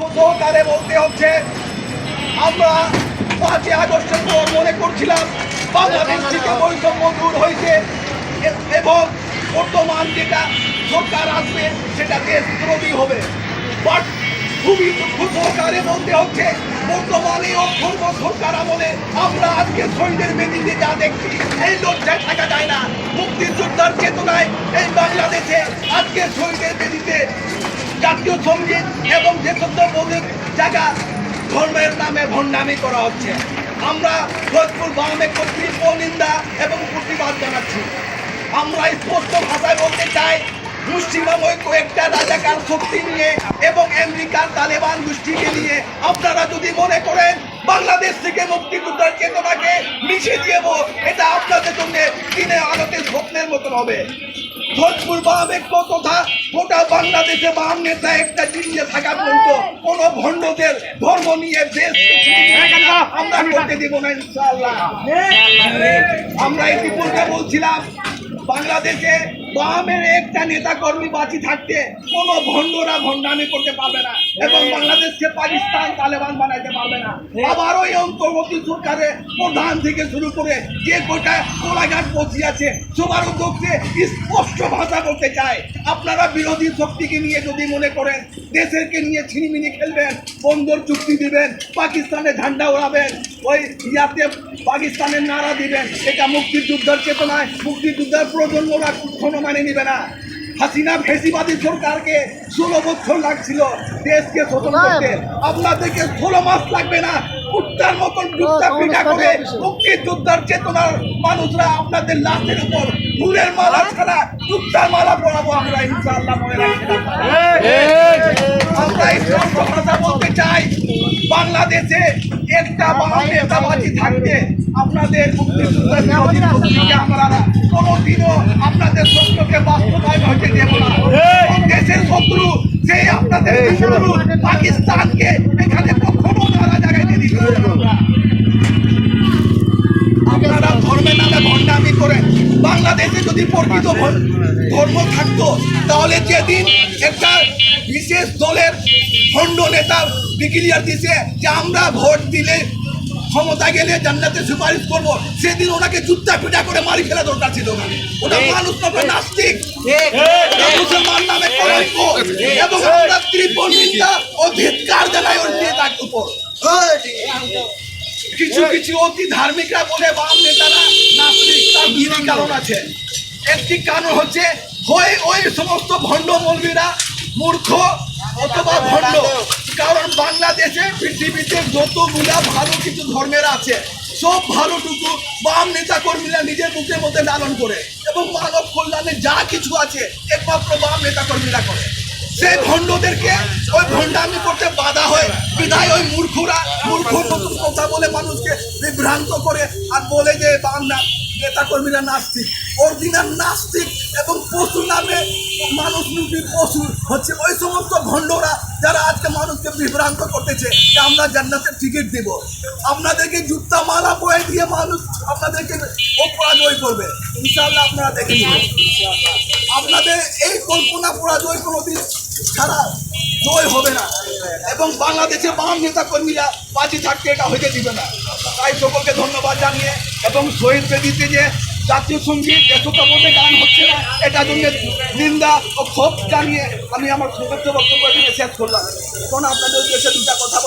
সহকারে বলতে হচ্ছে, আমরা পাঁচই আগস্টের পর মনে করছিলাম বাংলাদেশ থেকে বৈষম্য দূর হয়েছে, এবং বর্তমান যেটা সরকার আসবে সেটা দেশ বিরোধী হবে। বাট খুবই দুঃখ বলতে হচ্ছে, বর্তমানে অক্ষর্ব সরকার আমলে আমরা আজকে শহীদের বেদিতে যা দেখছি, এই লজ্জায় থাকা যায় না। মুক্তির যোদ্ধার চেতনায় এই বাংলাদেশে আজকে শহীদের বেদিতে জাতীয় সংগীত এবং দেশত্ববোধের জায়গা ধর্মের নামে ভণ্ডামি করা হচ্ছে। আমরা ফজপুর বামে কর্তৃক নিন্দা এবং প্রতিবাদ জানাচ্ছি। আমরা স্পষ্ট ভাষায় বলতে চাই মুসলিমাময় কয়েকটা রাজাকার শক্তি নিয়ে এবং আমেরিকার তালেবান গোষ্ঠীকে নিয়ে আপনারা যদি মনে করেন, বাংলাদেশ থেকে মুক্তিযুদ্ধের চেতনাকে মিশিয়ে দিয়েব এটা আপনাদের জন্য দিনে আলোতে স্বপ্নের মতন হবে। ভোজপুর বামের তথা গোটা বাংলাদেশে বাম নেতা একটা জিনিয়ে থাকা পর্যন্ত কোন ভণ্ডদের ধর্ম নিয়ে দেশ আমরা করতে দিব না ইনশাল্লাহ আমরা ইতিপূর্বে বলছিলাম, বাংলাদেশে বামের একটা নেতা কর্মী বাঁচি থাকতে কোনো ভণ্ডরা ভণ্ডামি করতে পারবে না এবং বাংলাদেশকে পাকিস্তান তালেবান বানাইতে পারবে না। আবার ওই অন্তর্বর্তী সরকারের প্রধান থেকে শুরু করে যে গোটা কোলাঘাট বসি আছে সবার উদ্যোগে স্পষ্ট ভাষা বলতে চায়। আপনারা বিরোধী শক্তিকে নিয়ে যদি মনে করেন দেশেরকে নিয়ে ছিনিমিনি খেলবেন বন্দর চুক্তি দিবেন পাকিস্তানে ঝান্ডা ওড়াবেন ওই ইয়াতে পাকিস্তানের নাড়া দিবেন এটা মুক্তিযুদ্ধের চেতনায় মুক্তিযুদ্ধের প্রজন্মরা কখনো মানে নিবে না। হাসিনা ফেসিবাদী সরকারকে ষোলো বছর লাগছিল দেশকে শোষণ করতে। আপনাদেরকে ষোলো মাস লাগবে না। কুত্তার মতন যুদ্ধা পিঠা করে মুক্তিযোদ্ধার চেতনার মানুষরা আপনাদের লাশের উপর ফুলের মালা ছাড়া যুদ্ধার মালা পরাবো আমরা ইনশাআল্লাহ মনে রাখছিলাম আমরা এই স্পষ্ট ভাষা বলতে চাই বাংলাদেশে একটা বাম নেতাবাজি থাকতে আপনাদের মুক্তিযুদ্ধের শক্তিকে আমরা কোনোদিনও আপনাদের শত্রুকে বাস্তবায়ন হতে দেব না। দেশের শত্রু যে আপনাদের শত্রু পাকিস্তানকে এখানে কখনো তারা জায়গায় দিতে আপনারা ধর্মের নামে ভণ্ডামি করেন বাংলাদেশে যদি প্রকৃত ধর্ম থাকতো তাহলে যেদিন একটা বিশেষ দলের ভণ্ড নেতা ডিক্লিয়ার দিছে যে আমরা ভোট দিলে ক্ষমতা গেলে জান্নাতে সুপারিশ করব। সেদিন ওনাকে জুত্তা পিটা করে মারি ফেলা দরকার ছিল না ওটা মানুষ নয় নাস্তিক। মুসলমান নামে কলঙ্ক এবং আমরা নিন্দা ও ধিৎকার জানাই ওর নেতার উপর। কিছু কিছু অতি ধার্মিকরা বলে বাম নেতারা নাস্তিক তার দুটি কারণ আছে। একটি কারণ হচ্ছে হয় ওই সমস্ত ভণ্ড মৌলবীরা মূর্খ অথবা ভণ্ড। কারণ বাংলাদেশে পৃথিবীতে যতগুলা ভালো কিছু ধর্মের আছে, সব ভালোটুকু বাম নেতা কর্মীরা নিজের মুখের মধ্যে লালন করে এবং মানব কল্যাণে যা কিছু আছে, একমাত্র বাম নেতা কর্মীরা করে। সেই ভণ্ডদেরকে ওই ভণ্ডামি করতে বাধা হয়, বিধায় ওই মূর্খরা মূর্খ নতুন কথা বলে মানুষকে বিভ্রান্ত করে আর বলে যে বাম নেতা কর্মীরা নাস্তিক অরিজিনাল নাস্তিক এবং পশু নামে মানুষ রূপী পশু হচ্ছে। ওই সমস্ত ভণ্ডরা যারা আজকে মানুষকে বিভ্রান্ত করতেছে, যে আমরা জান্নাতের টিকিট দেব। আপনাদেরকে জুতা মালা বয়ে দিয়ে মানুষ আপনাদেরকে অপরাজয় করবে। ইনশাআল্লাহ আপনারা দেখেছেন আপনাদের এই কল্পনা পরাজয় কোনোদিন ছাড়া জয় হবে না। এবং বাংলাদেশে বাম নেতা কর্মীরা বাজি থাকতে এটা হইতে দিবে না। তাই সকলকে ধন্যবাদ জানিয়ে এবং শহীদ বেদিতে যে জাতীয় সংগীত দেশতাবোধে গান হচ্ছে না এটা জন্য নিন্দা ও ক্ষোভ জানিয়ে আমি আমার শুভেচ্ছা বক্তব্য এখানে শেষ করলাম। এখন আপনাদের দুটা কথা